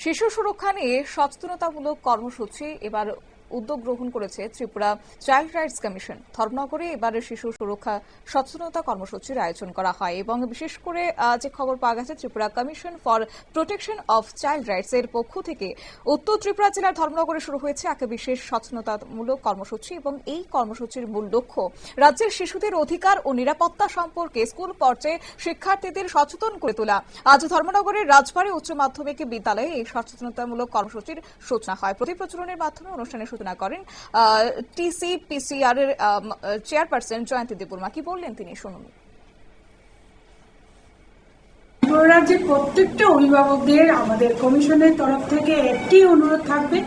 শিশু সুরক্ষা নিয়ে সচেতনতামূলক কর্মসূচি এবার উদ্যোগ গ্রহণ করেছে ত্রিপুরা চাইল্ড রাইটস কমিশন। ধর্মনগরে এবারে শিশু সুরক্ষা সচেতনতা কর্মসূচির আয়োজন করা হয় এবং বিশেষ করে যে খবর পাওয়া গেছে, Tripura commission for protection of child rights এর পক্ষ থেকে উত্তর ত্রিপুরা জেলার ধর্মনগরে শুরু হয়েছে এক বিশেষ সচেতনতামূলক কর্মসূচি এবং এই কর্মসূচির মূল লক্ষ্য রাজ্যের শিশুদের অধিকার ও নিরাপত্তা সম্পর্কে স্কুল পর্যায়ে শিক্ষার্থীদের সচেতন করে তোলা। আজ ধর্মনগরের রাজবাড়ী উচ্চ মাধ্যমিক বিদ্যালয়ে এই সচেতনতামূলক কর্মসূচির সূচনা হয়। প্রতি প্রচলনের মাধ্যমে অনুষ্ঠানের সূচনা করেন টিসি পিসিআর এর চেয়ারপারসন জয়ন্তী দেববর্মা। কি বললেন তিনি? শুনুন। রাজ্যের প্রত্যেকটা অভিভাবকদের, আমাদের কমিশনের তরফ থেকে একটি অনুরোধ থাকবে।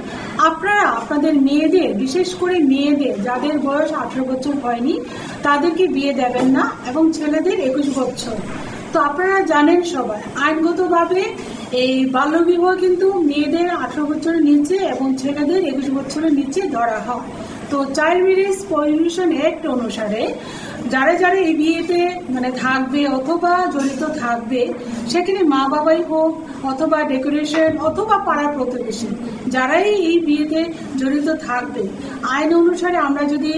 আপনারা, আপনাদের মেয়েদের, বিশেষ করে মেয়েদের, যাদের বয়স আঠারো বছর হয়নি, তাদেরকে বিয়ে দেবেন না এবং ছেলেদের একুশ বছর। তো আপনারা জানেন সবাই, আইনগতভাবে এই বাল্যবিবাহ কিন্তু মেয়েদের আঠারো বছরের নিচে এবং ছেলেদের একুশ বছরের নিচে ধরা হয়। তো চাইল্ড ম্যারেজ প্রহিবিশন অ্যাক্ট অনুসারে যারা যারা এই বিয়েতে মানে থাকবে অথবা জড়িত থাকবে, সেখানে মা বাবাই হোক অথবা ডেকোরেশন অথবা পাড়া প্রতিবেশী, যারাই এই বিয়েতে জড়িত থাকবে, আইন অনুসারে আমরা যদি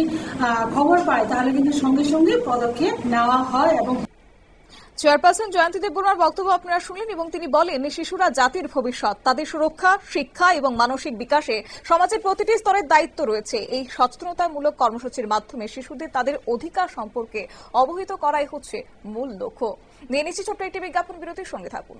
খবর পাই, তাহলে কিন্তু সঙ্গে সঙ্গে পদক্ষেপ নেওয়া হয় এবং চেয়ারপারসন জয়ন্তী দেববর্মার বক্তব্য আপনারা শুনলেন এবং তিনি বলেন, শিশুরা জাতির ভবিষ্যৎ, তাদের সুরক্ষা, শিক্ষা এবং মানসিক বিকাশে সমাজের প্রতিটি স্তরের দায়িত্ব রয়েছে। এই সচেতনতামূলক কর্মসূচির মাধ্যমে শিশুদের তাদের অধিকার সম্পর্কে অবহিত করাই হচ্ছে মূল লক্ষ্য। নিয়ে নিচ্ছি ছোট্ট একটি বিজ্ঞাপন বিরতির সঙ্গে থাকুন।